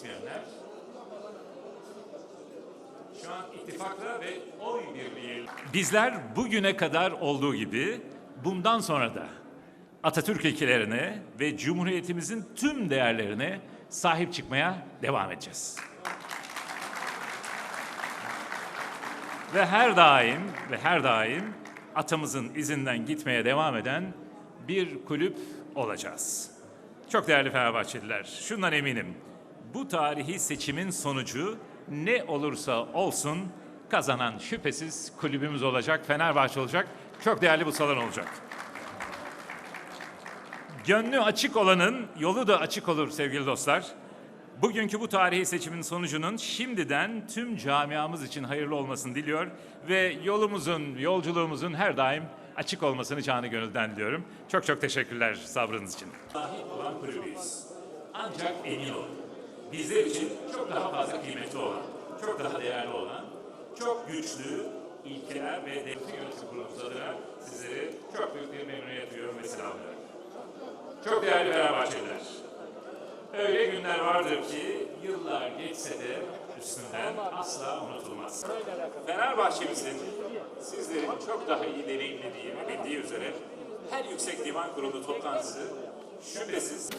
gitmeyenler şu an ittifakla ve oy birliği. Bizler bugüne kadar olduğu gibi bundan sonra da Atatürk ilkelerine ve Cumhuriyetimizin tüm değerlerine sahip çıkmaya devam edeceğiz. Ve her daim ve her daim atamızın izinden gitmeye devam eden bir kulüp olacağız. Çok değerli Fenerbahçeliler, şundan eminim. Bu tarihi seçimin sonucu ne olursa olsun kazanan şüphesiz kulübümüz olacak, Fenerbahçe olacak. Çok değerli bu salon olacak. Gönlü açık olanın yolu da açık olur sevgili dostlar. Bugünkü bu tarihi seçimin sonucunun şimdiden tüm camiamız için hayırlı olmasını diliyor ve yolumuzun, yolculuğumuzun her daim açık olmasını canı gönülden diliyorum. Çok çok teşekkürler sabrınız için. Sahip olan kulübüyüz. Ancak emin olun. Bizler için çok daha fazla kıymetli olan, çok daha değerli olan, çok güçlü ilkeler ve devletin yönetim kurulumuz adına sizleri çok büyük bir memnuniyet duyuyorum ve selamlıyorum. Çok değerli Fenerbahçeliler. Öyle günler vardır ki yıllar geçse de üstünden asla unutulmaz. Fenerbahçemizin sizlerin çok daha iyi deneyimlediği ve bildiği üzere her Yüksek Divan Kurulu toplantısı şüphesiz